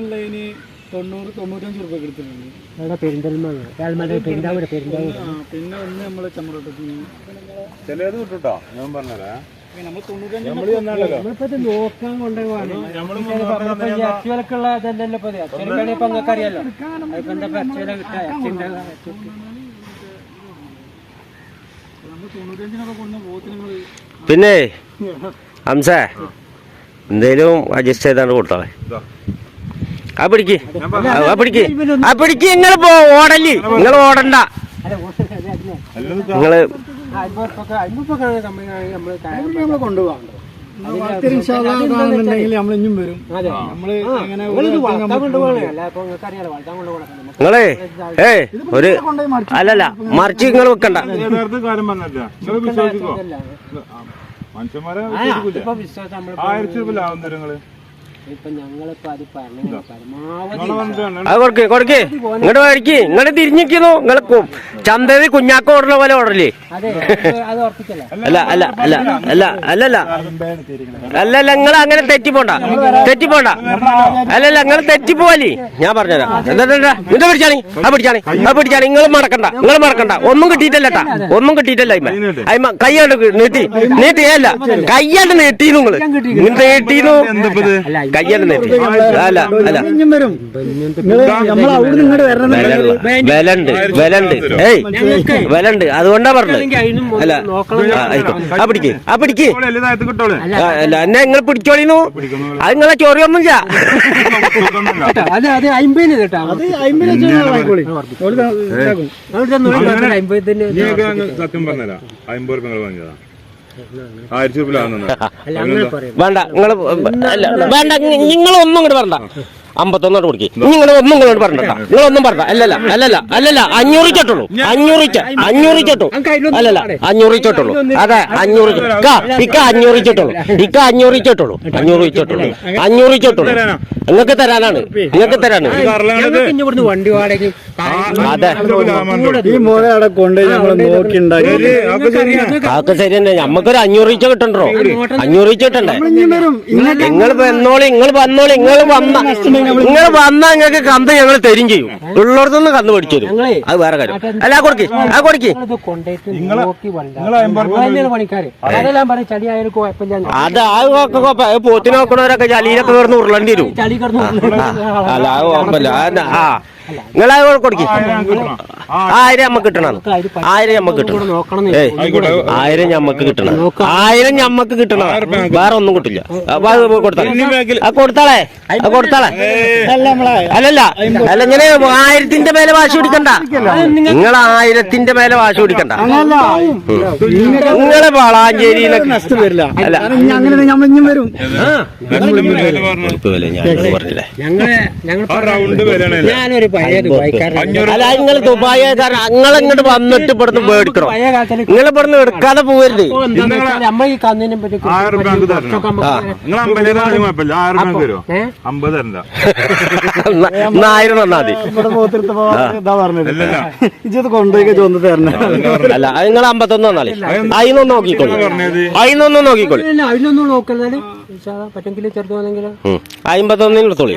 Online തൊണ്ണൂറ് തൊണ്ണൂറ്റഞ്ച് റുപ്യ എടുത്തിട്ടുണ്ട്. അവിടെ പെരിന്തൽമണ്ണ. പെരിന്താവൂര് പെരിന്താവൂര് ആ പിന്നെ ഒന്ന് നമ്മൾ ചമ്മറോട്ടത്ത് ചിലത് കിട്ടുട്ടോ ഞാൻ പറഞ്ഞതാ നമ്മൾ തൊണ്ണൂറ്റഞ്ച് നോക്കാൻ കൊണ്ടുപോവാണ്. അച്ചുവലക്കുള്ള ഇതല്ലല്ലോ ഇപ്പൊ അച്ചുവലക്കാണ് ഇപ്പൊ നിങ്ങൾക്ക് അറിയാലോ? അതിപ്പോ എന്താ അച്ചുവല അച്ഛന്റെ പിന്നെ ഹംസേ എന്തേലും അഡ്ജസ്റ്റ് ചെയ്താണ് കൊടുത്തോളെ. ആ പിടിക്ക്. ആ നിങ്ങൾ പോ ഓടല്ലേ നിങ്ങൾ ഓടണ്ട. നിങ്ങൾ നിങ്ങളേ ഏ ഒരു അല്ലല്ല മറിച്ച് നിങ്ങൾ വെക്കണ്ട. മനുഷ്യന്മാരെ ആയിരത്തി രൂപ ലാഭം തരും കൊടുക്ക് കൊടുക്ക്. ഇങ്ങോട്ട് മേടിക്ക് ഇങ്ങോട്ട് തിരിഞ്ഞിരിക്കുന്നു. നിങ്ങൾ ചന്തയിൽ കുഞ്ഞാക്ക ഓടണ പോലെ ഓടല്ലേ അല്ല അല്ല അല്ല അല്ല അല്ലല്ല അല്ലല്ല നിങ്ങൾ അങ്ങനെ തെറ്റിപ്പോണ്ട തെറ്റിപ്പോണ്ട അല്ലല്ല നിങ്ങൾ തെറ്റിപ്പോവല്ലേ ഞാൻ പറഞ്ഞുതരാം. എന്താ ഇത് പിടിച്ചാണി. ആ പിടിച്ചാണി. ആ പിടിച്ചാണി. നിങ്ങൾ മടക്കണ്ട. നിങ്ങൾ മടക്കണ്ട. ഒന്നും കിട്ടിയിട്ടല്ലട്ടാ ഒന്നും കിട്ടിയിട്ടല്ല അയ്മ. അയ്മ കൈയാണ്ട് നീട്ടി. നീട്ടിയല്ല കൈയാണ്ട് നീട്ടി നിങ്ങൾ നീട്ടിന്നു നീട്ടി അല്ല അല്ല നമ്മൾ അവിടെ ഇങ്ങോട്ട് വരണം വിലണ്ട് വിലണ്ട്. ഏയ് വിലണ്ട്. അതുകൊണ്ടാ പറഞ്ഞത്. അല്ല ആ, ആ പിടിക്ക് ആ പിടിക്ക്. അല്ല എന്നെ നിങ്ങൾ പിടിച്ചോളിന്നു. അത് നിങ്ങളെ ചോറിയൊന്നും നീയൊക്കെ സത്യം പറഞ്ഞതാ അമ്പത് രൂപ വാങ്ങിയതാ. ആയിരത്തി വേണ്ട നിങ്ങൾ വേണ്ട നിങ്ങൾ ഒന്നും ഇങ്ങോട്ട് പറഞ്ഞ അമ്പത്തൊന്നോട്ട് കൊടുക്കി. നിങ്ങൾ ഒന്നും ഇങ്ങോട്ട് നിങ്ങൾ നിങ്ങളൊന്നും പറഞ്ഞ അല്ലല്ല അല്ലല്ല അല്ലല്ല അഞ്ഞൂറ് ചട്ടുള്ളൂ അഞ്ഞൂറ് അഞ്ഞൂറ് ചട്ടു അല്ലല്ല അഞ്ഞൂറ് ചട്ടുള്ളൂ അതെ അഞ്ഞൂറ് ഇക്ക, ഇക്ക അഞ്ഞൂറ് ചട്ടുള്ളൂ ഇക്ക അഞ്ഞൂറ് ചട്ടുള്ളൂ അഞ്ഞൂറ് ചട്ടുള്ളൂ അഞ്ഞൂറ് ചട്ടുള്ളൂ നിങ്ങൾക്ക് തരാനാണ്. നിങ്ങൾക്ക് തരാനാണ്. അതെ. അതൊക്കെ ശരി തന്നെ നമ്മക്കൊരു അഞ്ഞൂറ് ഇച്ച കിട്ടണ്ടോ? അഞ്ഞൂറ് ഇച്ച കിട്ടണ്ടേ? നിങ്ങൾ വന്നോളി നിങ്ങൾ വന്നോളി നിങ്ങൾ വന്ന. നിങ്ങൾ വന്നാ നിങ്ങൾക്ക് കന്ത് ഞങ്ങൾ തരും ചെയ്യും. ഉള്ളിടത്തുനിന്ന് കന്ന് പഠിച്ചു തരും. അത് വേറെ കാര്യം. അല്ല ആ കൊടുക്ക്. ആ കൊടുക്ക്. അത്. ആ ഒക്കെ കുഴപ്പം. അത് പോത്തിന് നോക്കണവരൊക്കെ ചളിയിലൊക്കെ കിടന്ന് ഉരുളേണ്ടി വരും. അല്ല ആ കുഴപ്പമില്ല. ആ. നിങ്ങൾ കൊടുക്ക്. ആയിരം നമ്മക്ക് കിട്ടണം. ആയിരം നമ്മക്ക് കിട്ടണം. ആയിരം ഞമ്മക്ക് കിട്ടണം. ആയിരം ഞമ്മക്ക് കിട്ടണം. വേറെ ഒന്നും കിട്ടില്ല. കൊടുത്താളെ. കൊടുത്താളെ. അല്ലല്ല. അല്ല ഇങ്ങനെ ആയിരത്തിന്റെ മേലെ വാശി പിടിക്കണ്ട. നിങ്ങൾ ആയിരത്തിന്റെ മേലെ വാശി പിടിക്കണ്ട. നിങ്ങളെ വളാഞ്ചേരി അല്ല. ഞാനൊരു അല്ല നിങ്ങൾ ദുബായ നിങ്ങൾ ഇങ്ങോട്ട് വന്നിട്ട് ഇവിടുന്ന് മേടിക്കണം? നിങ്ങൾ ഇവിടുന്ന് എടുക്കാതെ പോവരുത്. നമ്മൾ ഈ കന്നിനെ പറ്റി ആയിരം രൂപ നമുക്ക് തരണം നിങ്ങൾ അമ്പത് തരാനും കുഴപ്പമില്ല. ആയിരം രൂപ നമുക്ക് തരുമോ? ഏ? അമ്പത് തരണ്ട. എന്നാ- എന്നാ ആയിരം തന്നാ മതി. ഇവിടെ പോത്തിരുത്തപ്പോ ഇതാ പറഞ്ഞത്. അല്ലല്ല ഇജ്ജത് കൊണ്ടുപോയി ചോദിച്ചു തരണേ. അല്ല അത് നിങ്ങൾ അമ്പത്തൊന്ന് തന്നാലേ അതിനൊന്ന് നോക്കിക്കോളൂ. അതിനൊന്നും നോക്കിക്കോളൂ. അതിനൊന്നും നോക്കരുത്. പറ്റെങ്കിൽ ചെറുതാണെങ്കിലും അമ്പത്തൊന്നിന് എടുത്തോളി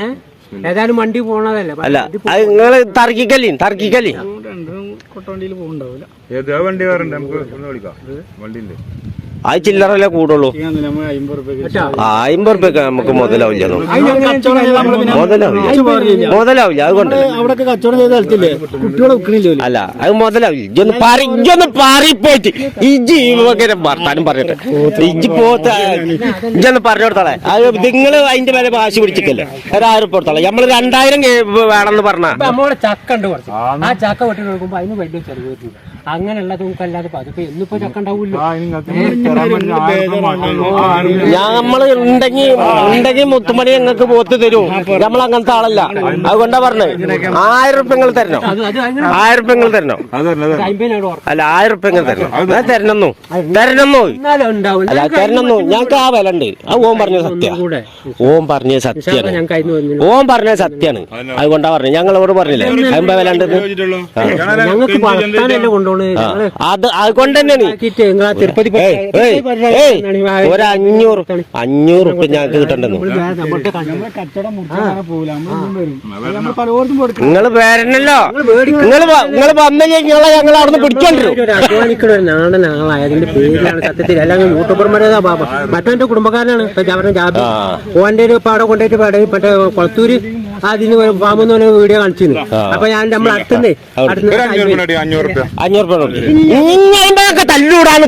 ഏതായാലും വണ്ടി പോണതല്ലേ? അല്ല അത് നിങ്ങൾ തർക്കിക്കല്ലേ തർക്കിക്കല്ലേ രണ്ടും കൊട്ടവണ്ടിയിൽ പോകുന്നുണ്ടാവില്ല ഏതാ വണ്ടി വേറെ നമുക്ക് ഒന്ന് വിളിക്കാം. വണ്ടി ഉണ്ട് അത് ചില്ലറല്ലേ കൂടുള്ളൂ. നമ്മൾ അമ്പത് റുപ്യൊക്കെ നമുക്ക് മുതലാവില്ല. മുതലാവില്ല. മുതലാവില്ല അതുകൊണ്ട് അല്ല അത് മുതലാവില്ല. ഇജൊന്ന് പാറി ഇജൊന്ന് പാറിപ്പോയിട്ട് ഇജി ഇവങ്ങനെ വർത്താനം പറഞ്ഞിട്ട് ഇജി പോത്ത ഇജൊന്ന് പറഞ്ഞു കൊടുത്താളെ. അത് നിങ്ങൾ അതിന്റെ മേലെ വാശി പിടിച്ചിട്ടില്ലേ? ഒരു ആയിരം കൊടുത്താളെ. നമ്മൾ രണ്ടായിരം വേണമെന്ന് പറഞ്ഞ. ഇപ്പൊ നമ്മളെ ചക്ക ഉണ്ട് കുറച്ച്. ആ. ചക്ക വെട്ടി കൊടുക്കുമ്പോ അതിന് വെള്ളം ചെലവ് അങ്ങനെയുള്ള തൂക്കല്ലാതെ പതുക്കെ എന്നിപ്പോ ചക്ക ഉണ്ടാവില്ല. നമ്മൾ ഉണ്ടെങ്കി ഉണ്ടെങ്കിൽ മുത്തുമണി ഞങ്ങൾക്ക് പോത്ത് തരും. നമ്മൾ അങ്ങനത്തെ ആളല്ല. അതുകൊണ്ടാ പറഞ്ഞത് ആയിരം ഉറുപ്പിക നിങ്ങൾ തരണോ. ആയിരം ഉറുപ്പിക തരണോ അല്ല ആയിരം ഉറുപ്പിക നിങ്ങൾ തരണം ഞാൻ തരണന്നു? തരണന്നു? അല്ല തരണന്നു? ഞങ്ങൾക്ക് ആ വില ഉണ്ട്. ആ ഓം പറഞ്ഞ സത്യ. ഓം പറഞ്ഞ സത്യാണ്. ഓം പറഞ്ഞ സത്യാണ്. അതുകൊണ്ടാ പറഞ്ഞത് ഞങ്ങളോട് പറഞ്ഞില്ലേ? അമ്പ വില ഞങ്ങൾ അത് അതുകൊണ്ട് തന്നെയാണ്. തിരുപ്പതി ഒരു അഞ്ഞൂറ് അഞ്ഞൂറ് ഉപ്പ് ഞങ്ങൾക്ക് കിട്ടണ്ടെന്ന് നിങ്ങൾ വരണല്ലോ നിങ്ങൾ നിങ്ങൾ വന്നു കഴിഞ്ഞാൽ ഞങ്ങൾ അവിടുന്ന് ആളായതിന്റെ പേരിലാണ് സത്യത്തിൽ. അല്ലെങ്കിൽ യൂട്യൂബർമാരെ മറ്റവന്റെ കുടുംബക്കാരനാണ്. അവരുടെ ജാബി ഓന്റെ ഒരു പാടെ കൊണ്ടുപോയിട്ട് പാടെ മറ്റേ കൊളത്തൂര് അതിന് പാമ്പെന്ന് പറഞ്ഞ വീഡിയോ കാണിച്ചിരുന്നു. അപ്പൊ ഞാൻ നമ്മൾ അടുത്തുനിന്ന് ഒരു അഞ്ഞൂറ് രൂപ തല്ലൂടാൻ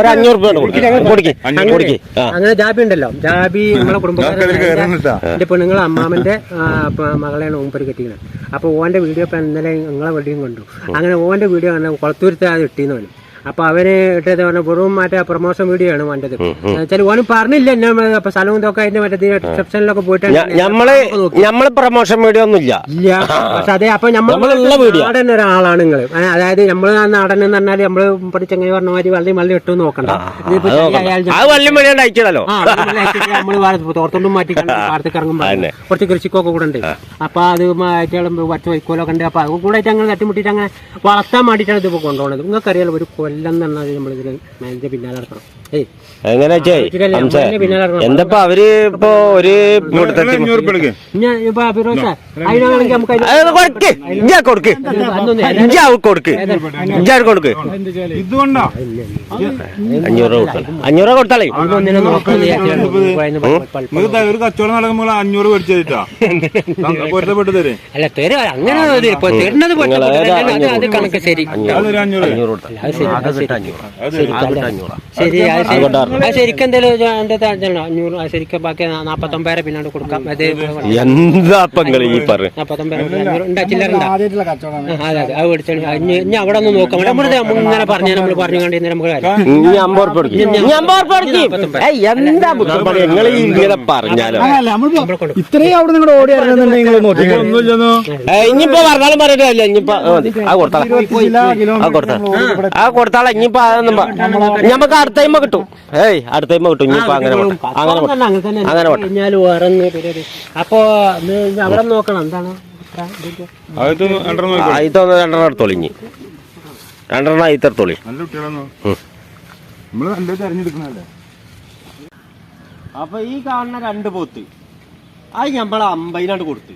ഒരു അഞ്ഞൂറ് രൂപ അങ്ങനെ ജാബി ഉണ്ടല്ലോ. ജാബി നമ്മളെ. കുടുംബക്കാരൻ പെണ്ണുങ്ങളെ അമ്മാമന്റെ മകളെയാണ് ഓമ്പര് കെട്ടിക്കുന്നത്. അപ്പൊ ഓന്റെ വീഡിയോ ഇപ്പൊ ഇന്നലെ നിങ്ങളെ വീഡിയോയും കണ്ടു. അങ്ങനെ ഓന്റെ വീഡിയോ കുളത്തൂരത്തെ അത് ഇട്ടീന്ന് അപ്പൊ അവന് ഇട്ടത് പറഞ്ഞ വെറും മറ്റേ പ്രൊമോഷൻ വീഡിയോ ആണ് വേണ്ടത്. വെച്ചാൽ ഓനും പറഞ്ഞില്ല എന്നെ അപ്പൊ സ്ഥലവും ഇതൊക്കെ അതിന്റെ മറ്റേ റിസപ്ഷനിലൊക്കെ പോയിട്ട് ഞമ്മൾ ഞമ്മൾ പ്രൊമോഷൻ വീഡിയോ ഒന്നും ഇല്ല. ഇല്ല. പക്ഷെ അതെ അപ്പൊ നമ്മൾ. നാടൻ ഒരാളാണ് നിങ്ങൾ അതായത് നമ്മൾ നാടൻ എന്ന് പറഞ്ഞാൽ നമ്മൾ പഠിച്ചങ്ങനെ പറഞ്ഞ മാതിരി വള്ളി മള്ളി ഇട്ടു നോക്കണ്ട. നമ്മൾ തോർത്തോണ്ടും മാറ്റി പാടത്തേക്ക് ഇറങ്ങുമ്പോ കുറച്ച് കൃഷിക്കൊക്കെ കൂടെ ഉണ്ട്. അപ്പൊ അത് ആയിട്ടുള്ള വറ്റ വൈക്കോലൊക്കെ ഉണ്ട് അപ്പൊ അത് കൂടെ ആയിട്ട് അങ്ങനെ തട്ടിമുട്ടിട്ട് അങ്ങനെ വളർത്താൻ വേണ്ടിയിട്ടാണ് ഇതിപ്പോ കൊണ്ടുപോകുന്നത് നിങ്ങൾക്കറിയാലോ ഒരു കൊല്ലം എങ്ങനെ എന്തപ്പോ അവർ ഇപ്പൊ ഒരു കൊടുക്ക്. കൊടുക്ക്. കൊടുക്ക്. ഇഞ്ചാ കൊടുക്ക്. ഇതുകൊണ്ടാ? അഞ്ഞൂറ് രൂപ അഞ്ഞൂറ് രൂപ കൊടുത്താളേ. ഒരു കച്ചവടം നടക്കുമ്പോൾ അഞ്ഞൂറ് മേടിച്ചു പൊരുത്തപ്പെട്ട് തരേ. അല്ല തരും. അങ്ങനെ തരുന്നത് കണക്ക് ശരി. അഞ്ഞൂറ്. കൊടുത്താൽ ശരിക്കും. അഞ്ഞൂറ് ശരിക്കും ബാക്കി പിന്നാണ്ട് കൊടുക്കാം. അത് എന്താ ഈ പറഞ്ഞ ഇനി അവിടെ ഒന്ന് നോക്കാം. നമ്മുടെ ഇങ്ങനെ പറഞ്ഞു നമ്മൾ പറഞ്ഞു കണ്ടിരുന്ന ഇനിയിപ്പോ പറഞ്ഞാലും? പറയട്ടില്ല ഇനിയിപ്പോ ആ മതി. ആ ആ കൊടുത്താ ആ കൊടുത്താളെ ഇനിയിപ്പോ അതൊന്നും ഞമ്മക്ക് അടുത്ത ടൈമ കിട്ടും. ഏയ് അടുത്ത ടൈമ കിട്ടും ഇനിയിപ്പോ അങ്ങനെ. അങ്ങനെ. അങ്ങനെ അപ്പൊ ഇത് അവിടെ നോക്കണം. എന്താണ്? രണ്ടെണ്ണം എടുത്തോളി ഇനി. രണ്ടെണ്ണം തെരഞ്ഞെടുക്കണല്ലേ അപ്പൊ ഈ കാണുന്ന രണ്ട് പോത്ത് അത് നമ്മളെ അമ്പതിനാണ്ട് കൊടുത്ത്.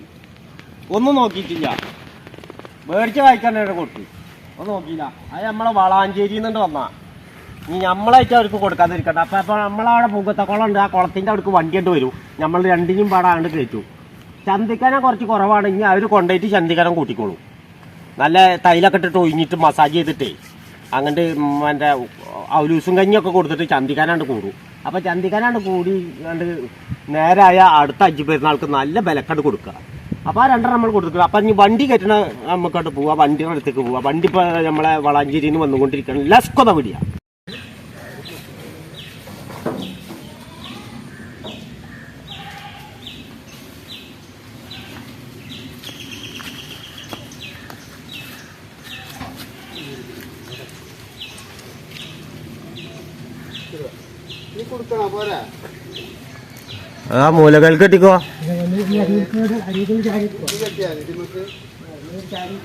ഒന്നും നോക്കിയിട്ടില്ല. മേടിച്ച വായിക്കാനായിട്ട് കൊടുത്ത്. ഒന്നും നോക്കിയില്ല. അത് നമ്മളെ വളാഞ്ചേരിയിൽ നിന്നുണ്ട് വന്നാ. ഇനി നമ്മളായിട്ട് അവർക്ക് കൊടുക്കാതിരിക്കട്ടെ. അപ്പൊ അപ്പൊ നമ്മളവിടെ പൂക്കത്തെ കുളം ഉണ്ട്. ആ കുളത്തിന്റെ അവിടേക്ക് കണ്ടു വരും. നമ്മൾ രണ്ടിനും പാടാണ്ട് കയറ്റു. ചന്തിക്കാനെ കുറച്ച് കുറവാണ്. ഇനി അവർ കൊണ്ടുപോയിട്ട് ചന്തിക്കാനം കൂട്ടിക്കോളൂ. നല്ല തൈലൊക്കെ ഇട്ടിട്ട് ഒഴിഞ്ഞിട്ട് മസാജ് ചെയ്തിട്ടേ അങ്ങോട്ട് എന്റെ ഔലൂസും കഞ്ഞിയൊക്കെ കൊടുത്തിട്ട് ചന്തിക്കാനാണ്ട് കൂടും. അപ്പൊ ചന്തിക്കാനാണ്ട് കൂടി കണ്ട് നേരായ അടുത്ത അഞ്ച് പെരുന്നാൾക്ക് നല്ല ബലക്കട് കൊടുക്കുക. അപ്പൊ ആ രണ്ടെണ്ണം നമ്മൾ കൊടുക്കുക അപ്പൊ ഇനി വണ്ടി കയറ്റണ നമുക്കോട്ട് പോവാ വണ്ടിയുടെ അടുത്തേക്ക് പോവാ. വണ്ടി ഇപ്പൊ നമ്മളെ വളാഞ്ചേരിയിൽ നിന്ന് വന്നുകൊണ്ടിരിക്കണം ലസ്കൊത പിടിയാ ആ മൂലകൾ കെട്ടിക്കോ. ചാരി